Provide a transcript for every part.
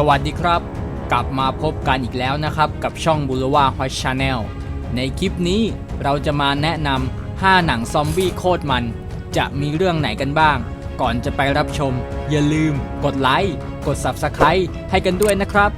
สวัสดีครับ กลับมาพบกันอีกแล้วนะครับ กับช่องบูรวาฮอ t ชาแนลในคลิปนี้เราจะมาแนะนำ5หนังซอมบี้โคตรมัน จะมีเรื่องไหนกันบ้าง ก่อนจะไปรับชม อย่าลืม กดไลค์กด Subscribe ให้กันด้วยนะครับ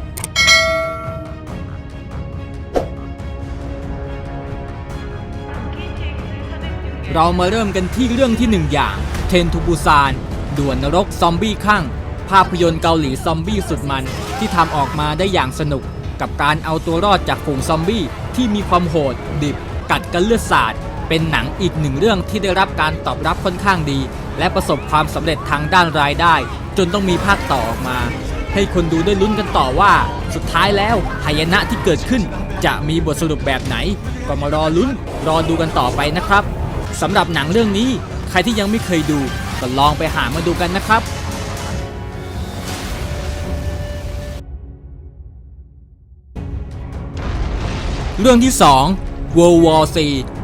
เรามาเริ่มกันที่เรื่องที่หนึ่งอย่าง เทนทูบูซานด่วนนรกซอมบี้ข้าง ภาพยนตร์เกาหลีซอมบี้สุดมันที่ทำออกมาได้อย่างสนุก กับการเอาตัวรอดจากฝูงซอมบี้ที่มีความโหด ดิบ กัดกันเลือดสาด เป็นหนังอีกหนึ่งเรื่องที่ได้รับการตอบรับค่อนข้างดี และประสบความสำเร็จทางด้านรายได้ จนต้องมีภาคต่อออกมา ให้คนดูได้ลุ้นกันต่อว่า สุดท้ายแล้วหายนะที่เกิดขึ้น จะมีบทสรุปแบบไหน ก็มารอลุ้น รอดูกันต่อไปนะครับสำหรับหนังเรื่องนี้ ใครที่ยังไม่เคยดูก็ลองไปหามาดูกันนะครับ เรื่องที่ 2 World War C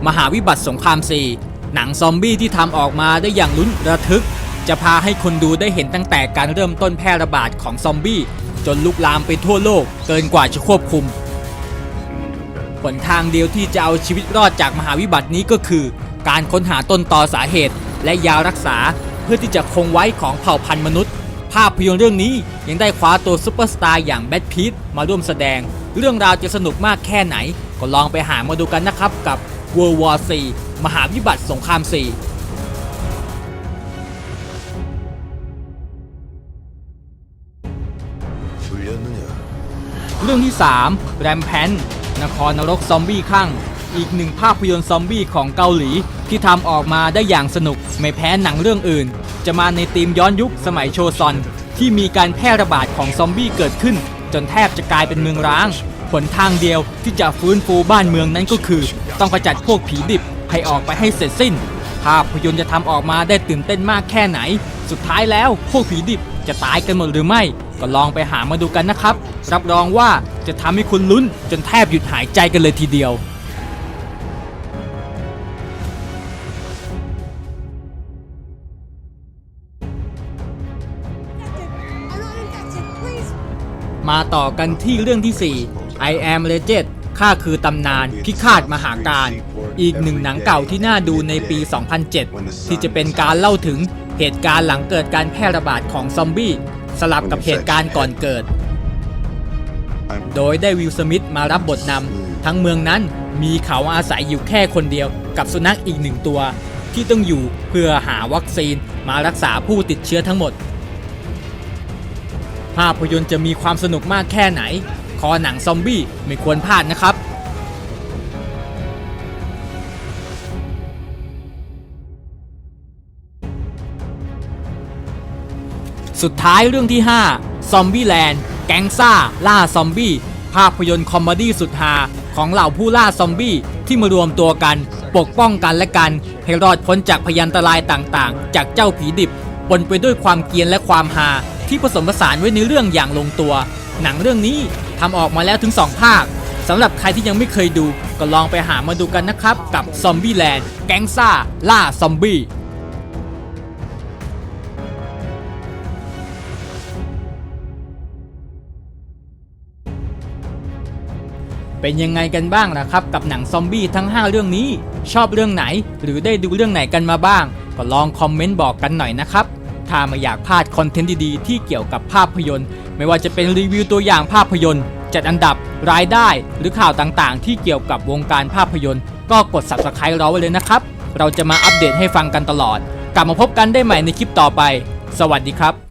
มหาวิบัติสงคราม 4 หนังซอมบี้ที่ทำออกมาได้อย่างลุ้นระทึก จะพาให้คนดูได้เห็นตั้งแต่การเริ่มต้นแพร่ระบาดของซอมบี้ จนลุกลามไปทั่วโลกเกินกว่าจะควบคุมหนทางเดียวที่จะเอาชีวิตรอดจากมหาวิบัตินี้ก็คือ การค้นหาต้นตอสาเหตุและยารักษาเพื่อที่จะคงไว้ของเผ่าพันธุ์มนุษย์ ภาพยนตร์เรื่องนี้ยังได้คว้าตัวซูเปอร์สตาร์อย่างแบทพีทมาร่วมแสดง เรื่องราวจะสนุกมากแค่ไหน ก็ลองไปหามาดูกันนะครับกับ World War C มหาวิบัติสงคราม 4เรื่องที่ 3 แรมแพนนครนรกซอมบี้ข้าง อีกหนึ่งภาพยนตร์ซอมบี้ของเกาหลีที่ทำออกมาได้อย่างสนุก ไม่แพ้หนังเรื่องอื่น จะมาในธีมย้อนยุคสมัยโชซอน ที่มีการแพร่ระบาดของซอมบี้เกิดขึ้น จนแทบจะกลายเป็นเมืองร้างหนทางเดียวที่จะฟื้นฟูบ้านเมืองนั้นก็คือ ต้องกระจัดพวกผีดิบให้ออกไปให้เสร็จสิ้น ภาพยนตร์จะทำออกมาได้ตื่นเต้นมากแค่ไหน สุดท้ายแล้วพวกผีดิบจะตายกันหมดหรือไม่ ก็ลองไปหามาดูกันนะครับ รับรองว่าจะทำให้คุณลุ้นจนแทบหยุดหายใจกันเลยทีเดียว มาต่อกันที่เรื่องที่ 4 I am Legend ข้าคือตำนานพิฆาตมหาการ อีกหนึ่งหนังเก่าที่น่าดูในปี 2007 ที่จะเป็นการเล่าถึงเหตุการณ์หลังเกิดการแพร่ระบาดของซอมบี้ สลับกับเหตุการณ์ก่อนเกิด โดยได้วิลสมิธมารับบทนำทั้งเมืองนั้นมีเขาอาศัยอยู่แค่คนเดียว กับสุนัขอีกหนึ่งตัว ที่ต้องอยู่เพื่อหาวัคซีนมารักษาผู้ติดเชื้อทั้งหมด ภาพยนตร์จะมีความสนุกมากแค่ไหน คอหนังซอมบี้ไม่ควรพลาดนะครับสุดท้ายเรื่องที่ 5 ซอมบี้แลนด์ แก๊งซ่า ล่าซอมบี้ ภาพยนตร์คอมเมดี้สุดฮาของเหล่าผู้ล่าซอมบี้ที่มารวมตัวกัน ปกป้องกันและกัน ให้รอดพ้นจากพยันตรายต่างๆ จากเจ้าผีดิบ ปนไปด้วยความเกียนและความฮาที่ผสมผสานไว้ในเรื่องอย่างลงตัว หนังเรื่องนี้ทำออกมาแล้วถึง 2 ภาคสำหรับใครที่ยังไม่เคยดู ก็ลองไปหามาดูกันนะครับ กับซอมบี้แลนด์แก๊งซ่า ล่าซอมบี้เป็นยังไงกันบ้างล่ะครับ กับหนังซอมบี้ทั้ง 5 เรื่องนี้ ชอบเรื่องไหน หรือได้ดูเรื่องไหนกันมาบ้าง ก็ลองคอมเมนต์บอกกันหน่อยนะครับ ถ้าไม่อยากพลาดคอนเทนต์ดีๆ ที่เกี่ยวกับภาพยนตร์ ไม่ว่าจะเป็นรีวิวตัวอย่างภาพยนตร์ จัดอันดับรายได้ หรือข่าวต่างๆ ที่เกี่ยวกับวงการภาพยนตร์ ก็กด subscribe เราไว้เลยนะครับ เราจะมาอัปเดตให้ฟังกันตลอด กลับมาพบกันได้ใหม่ในคลิปต่อไป สวัสดีครับ